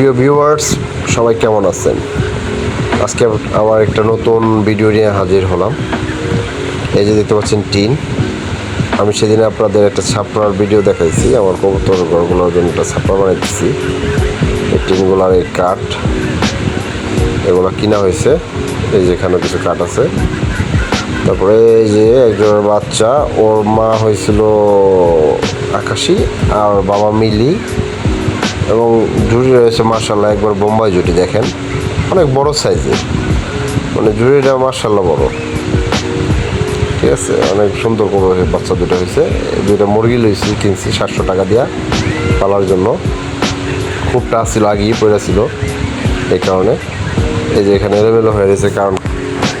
প্রিয় ভিউয়ার্স সবাই কেমন আছেন? আজকে আমার একটা নতুন ভিডিও নিয়ে হাজির হলাম। এই যে দেখতে পাচ্ছেন টিন। আমি সেদিন আপনাদের একটা ছাপড়ার ভিডিও দেখাইছি, আমার কবুতর ঘরগুলোর জন্য একটা ছাপড়া বানাইতেছি। এই টিনগুলার এই কাঠ, এগুলো কিনা হয়েছে। এই যে এখানে কিছু কাঠ আছে। তারপরে এই যে একজনের বাচ্চা, ওর মা হয়েছিল আকাশি, আর বাবা মিলি। এবং জুড়ি রয়েছে মার্শাল্লাহ একবার বোম্বাই জুটি দেখেন। অনেক বড় সাইজের মানে জুড়িটা মার্শাল্লাহ বড়। ঠিক আছে, অনেক সুন্দর করে বাচ্চা দুটো হয়েছে। দুইটা মুরগি লইছি, কিনছি সাতশো টাকা দিয়া পালার জন্য। খুব টাচ ছিল, আগেই পড়ে ছিল এই কারণে। এই যে এখানে এলোমেলো হয়ে গেছে কারণ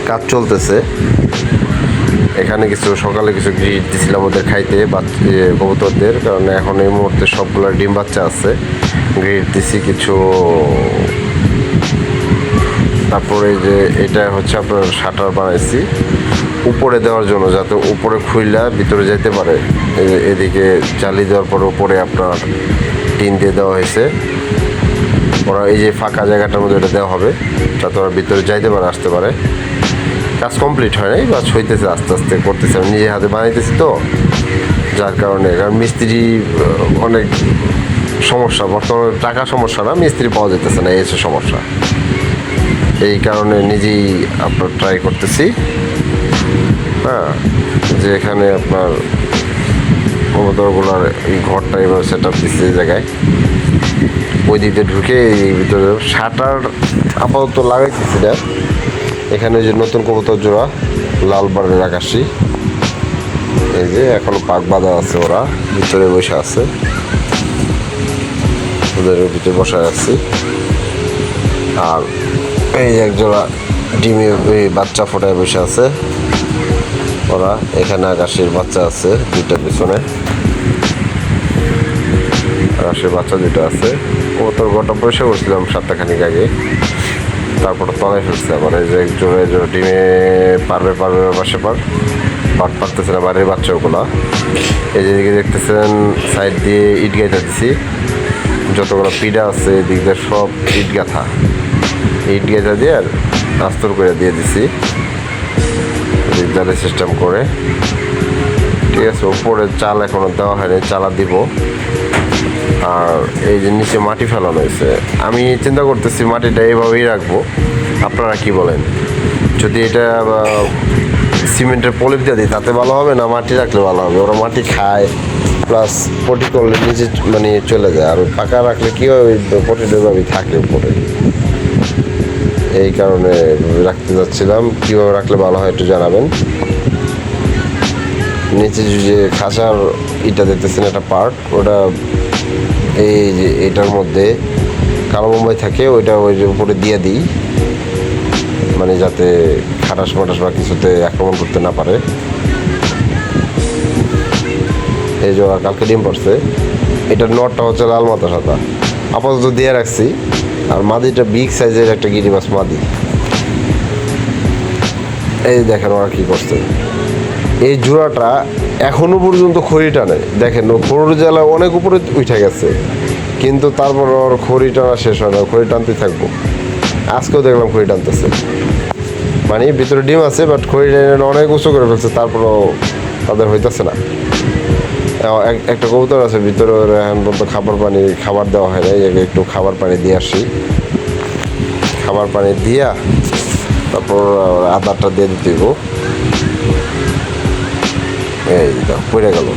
কাজ চলতেছে। এখানে কিছু, সকালে কিছু গ্রিট দিছিলাম ওদের খাইতে, বাচ্চা কবুতরদের। কারণ এখন এই মুহূর্তে সবগুলো ডিম বাচ্চা আছে। গ্রিট দিছি কিছু, তারপরে যে এটা হচ্ছে আপনার শাটার বানাইছি, উপরে দেওয়ার জন্য, যাতে উপরে খুইলা ভিতরে যেতে পারে। এদিকে জালি দেওয়ার পর উপরে আপনার টিন দিয়ে দেওয়া হয়েছে। ওরা এই যে ফাঁকা জায়গাটার মধ্যে এটা দেওয়া হবে, যাতে ওরা ভিতরে যাইতে পারে, আসতে পারে। কাজ কমপ্লিট হয় নাই বা হইতেছে, আস্তে আস্তে করতেছে। আমি নিজে হাতে বানাইতেছি তো, যার কারণে, কারণ মিস্ত্রি অনেক সমস্যা, বর্তমানে টাকা সমস্যা না, মিস্ত্রি পাওয়া যেতেছে না, এই সমস্যা। এই কারণে নিজেই আপনার ট্রাই করতেছি। হ্যাঁ যে এখানে আপনার কবুতরগুলার এই ঘরটা এবার সেট আপ দিচ্ছে জায়গায়। ওই দিকে ঢুকে এই ভিতরে শাটার আপাতত লাগাইতেছি না। এখানে যে নতুন কবুতর জোড়া, লাল বারের আকাশি। এই যে, এখনও পাক বাঁধা আছে ওরা, ভিতরে বসে আছে। ওদের ভিতরে বসে আছি আর এই যে এক জোড়া ডিমে বাচ্চা ফোটায় বসে আছে। ওরা এখানে আকাশের বাচ্চা আছে দুইটা পিছনে। আকাশের বাচ্চা দুটো আছে। ও তোর গোটা পয়সা করছিলাম সাতটা খানিক আগে। তারপর তলায় ফেলছে আবার। এই যে এক জোড়া ডিমে পারবে পারবে পাশে পার পাট পারতেছে না, বাড়ির বাচ্চাগুলা। এই যে এদিকে দেখতেছেন, সাইড দিয়ে ইট গাইতে দিছি যতগুলো পিডা আছে, এদিক দিয়ে সব ইট গাঁথা। ইট গাইতে দিয়ে আর আস্তর করে দিয়ে দিছি। জালের সিস্টেম করে। ঠিক আছে, উপরে চাল এখনও দেওয়া হয়নি চালা দিব। আর এই যে নিচে মাটি ফেলানো হয়েছে। আমি চিন্তা করতেছি মাটিটা এইভাবেই রাখব। আপনারা কি বলেন? যদি এটা সিমেন্টের প্রলেপ দিয়ে দিই, তাতে ভালো হবে না? মাটি রাখলে ভালো হবে। ওরা মাটি খায় প্লাস পটি করলে নিচে মানে চলে যায়। আর পাকা রাখলে কী হয়, ওই পটিটা ওইভাবেই থাকে উপরে। এই কারণে রাখতে যাচ্ছিলাম। কীভাবে রাখলে ভালো হয় একটু জানাবেন। নিচে যে খাঁচার ইটা দেখতেছেন, একটা পার্ট, ওটা এই যে এটার মধ্যে কালো বোম্বাই থাকে, ওইটা ওই যে উপরে দিয়ে দিই। মানে যাতে খাটাস মাটাস বা কিছুতে আক্রমণ করতে না পারে। এই যে কালকে ডিম পড়ছে এটার নটটা হচ্ছে লাল মাথা সাদা। আপাতত দিয়ে রাখছি, আর মাদিটা বিগ সাইজের একটা গিরি মাছ মাদি। এই দেখেন ওরা কি করছে। এই জোড়াটা এখনও পর্যন্ত খড়ি টানে। দেখেন খড়ুর জেলা অনেক উপরে উঠে গেছে, কিন্তু তারপর ওর খড়ি টানা শেষ হয় না খড়ি টানতে থাকব। আজকেও দেখলাম খড়ি টানতেছে। মানে ভিতরে ডিম আছে বাট খড়ি অনেক উঁচু করে ফেলছে, তারপরও তাদের হইতেছে না। একটা কবুতর আছে, ভিতরে এখন পর্যন্ত খাবার পানি, খাবার দেওয়া হয় না একটু খাবার পানি দিয়ে আসি। খাবার পানি দিয়া তারপর আদারটা দিয়ে দিতে এই পড়ে গেল।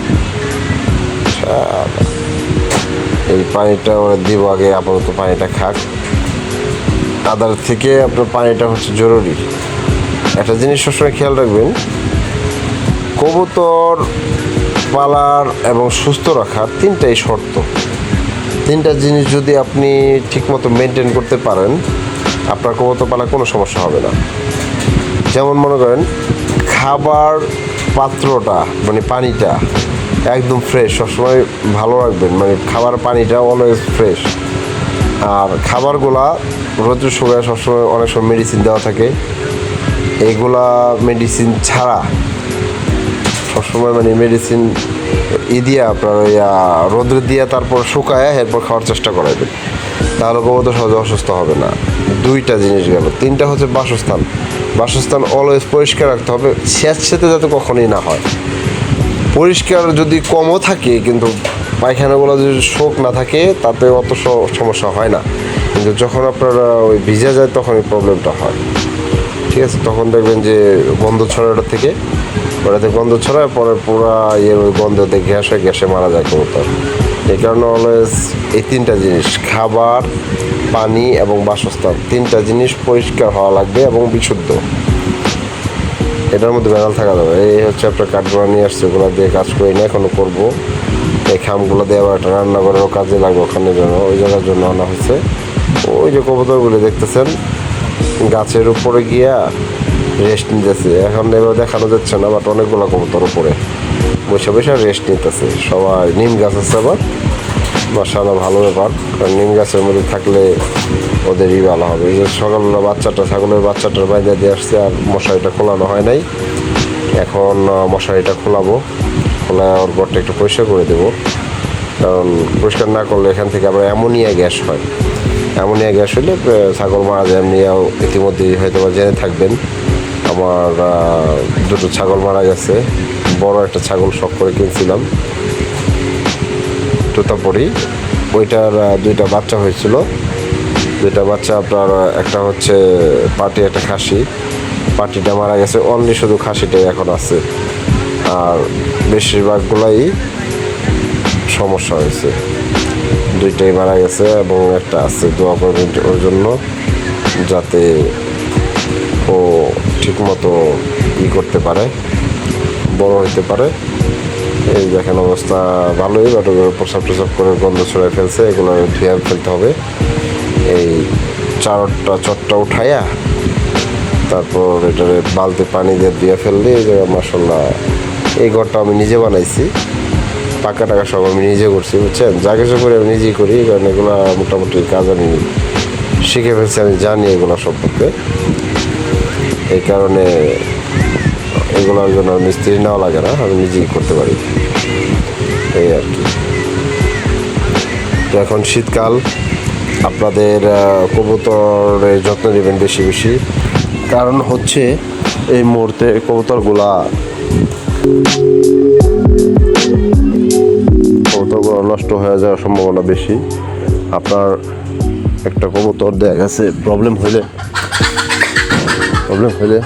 এই পানিটা ওরা দিব আগে, আপাতত পানিটা খাক। আদার থেকে আপনার পানিটা হচ্ছে জরুরি। একটা জিনিস সবসময় খেয়াল রাখবেন, কবুতর পালার এবং সুস্থ রাখার তিনটাই শর্ত। তিনটা জিনিস যদি আপনি ঠিকমতো মেনটেন করতে পারেন, আপনার কবুতর পালার কোনো সমস্যা হবে না। যেমন মনে করেন, খাবার পাত্রটা মানে পানিটা একদম ফ্রেশ সবসময় ভালো রাখবেন। মানে খাবার পানিটা অলওয়েজ ফ্রেশ আর খাবারগুলা রোদ্র সময় সবসময় অনেক সময় মেডিসিন দেওয়া থাকে। এইগুলা মেডিসিন ছাড়া সবসময় মানে মেডিসিন ই দিয়ে আপনার আহ, রোদ্রে দিয়ে তারপর শুকায় এরপর খাওয়ার চেষ্টা করাবেন তাহলে কবুতর সহজে অসুস্থ হবে না। দুইটা জিনিস গেল। তিনটা হচ্ছে বাসস্থান। বাসস্থান অলওয়েজ পরিষ্কার রাখতে হবে। স্যাঁতস্যাঁতে যাতে কখনই না হয়। পরিষ্কার যদি কমও থাকে কিন্তু পায়খানাগুলো যদি শোক না থাকে তাতে অত সমস্যা হয় না। কিন্তু যখন আপনার ওই ভিজে যায় তখন এই প্রবলেমটা হয়। ঠিক আছে, তখন দেখবেন যে গন্ধ ছড়াটা থেকে ওটাতে গন্ধ ছড়ায়, পরে পুরা ওই গন্ধতে গ্যাস হয় গ্যাসে মারা যায় কবুতর। এই কারণে অলওয়েজ এই তিনটা জিনিস, খাবার, পানি এবং বাসস্থান, তিনটা জিনিস পরিষ্কার হওয়া লাগবে এবং বিশুদ্ধ। এটার মধ্যে বেড়াল থাকা যাবে। এই হচ্ছে আপনার কাঠগোড়া নিয়ে আসছে, ওগুলো দিয়ে কাজ করি না, এখনও করব। এই খামগুলো দিয়ে আবার একটা রান্নাঘরেরও কাজে লাগবে ওখানে জন্য ওই জায়গার জন্য আনা হয়েছে। ওই যে কবুতরগুলি দেখতেছেন গাছের উপরে গিয়া রেস্ট নিতেছে। এখন এবার দেখানো যাচ্ছে না বাট অনেকগুলো কবুতর উপরে। বসে বসে রেস্ট নিতেছে। সবাই নিম গাছ আছে আবার। মাসাল্লাহ ভালো ব্যাপার। কারণ নিম গাছের মধ্যে থাকলে ওদেরই ভালো হবে। এই যে সকালবেলা বাচ্চাটা, ছাগলের বাচ্চাটার বাইরে দিয়ে আসছে আর মশারিটা খোলানো হয় নাই। এখন মশারিটা খোলাবো। খোলা ওর পরটা একটু পরিষ্কার করে দেবো। কারণ পরিষ্কার না করলে এখান থেকে আবার অ্যামোনিয়া গ্যাস হয়। অ্যামোনিয়া গ্যাস হলে ছাগল মারা যায়। এমনিও ইতিমধ্যেই হয়তো জেনে থাকবেন। আমার দুটো ছাগল মারা গেছে। বড় একটা ছাগল শখ করে কিনছিলাম। তোতাপুরি ওইটার দুইটা বাচ্চা হয়েছিল। দুইটা বাচ্চা আপনার একটা হচ্ছে পাটি, একটা খাসি। পাটিটা মারা গেছে। অনলি শুধু খাসিটাই এখন আছে। আর বেশিরভাগগুলাই সমস্যা হয়েছে। দুইটাই মারা গেছে এবং একটা আছে দোয়া করবেন ওর জন্য, যাতে ও ঠিকমতো ই করতে পারে, বড় হইতে পারে। এই দেখেন অবস্থা, ভালোই বাট প্রসাব টসাব করে গন্ধ ছড়াই ফেলছে, এগুলো ধুয়ে ফেলতে হবে। এই চারটা চটটা উঠাইয়া তারপর এটারে বালতি পানি দিয়ে ধুয়ে ফেললে এই জায়গায় মাসাল্লাহ এই ঘরটা আমি নিজে বানাইছি। পাকা টাকা সব আমি নিজে করছি, বুঝছেন? যা কিছু করে আমি নিজেই করি কারণ এগুলো মোটামুটি কাজ আমি শিখে ফেলছি, আমি জানি এগুলো সম্পর্কে। এই কারণে এগুলোর জন্য মিস্ত্রি নেওয়া লাগে না, আমি নিজেই করতে পারি। এই আর কি। এখন শীতকাল, আপনাদের কবুতরের যত্ন নেবেন বেশি বেশি। কারণ হচ্ছে এই মুহূর্তে কবুতরগুলা নষ্ট হয়ে যাওয়ার সম্ভাবনা বেশি। আপনার একটা কবুতর দেখা গেছে প্রবলেম হইলে। প্রবলেম হইলে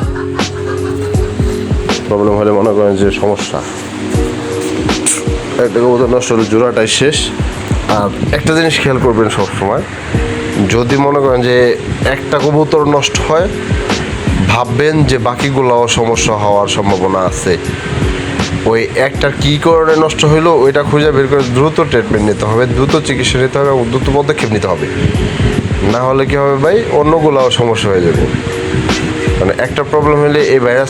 প্রবলেম হলে মনে করেন যে সমস্যা। একটা কবুতর নষ্ট হলে জোড়াটাই শেষ। আর একটা জিনিস খেয়াল করবেন সব সময় যদি মনে করেন যে একটা কবুতর নষ্ট হয়, ভাববেন যে বাকিগুলোও সমস্যা হওয়ার সম্ভাবনা আছে। ওই একটা কী কারণে নষ্ট হইল, ওইটা খুঁজে বের করে দ্রুত ট্রিটমেন্ট নিতে হবে, দ্রুত চিকিৎসা নিতে হবে এবং দ্রুত পদক্ষেপ নিতে হবে। না হলে কি হবে ভাই, অন্যগুলাও সমস্যা হয়ে যাবে। মানে একটা প্রবলেম হলে এই ভাইরাস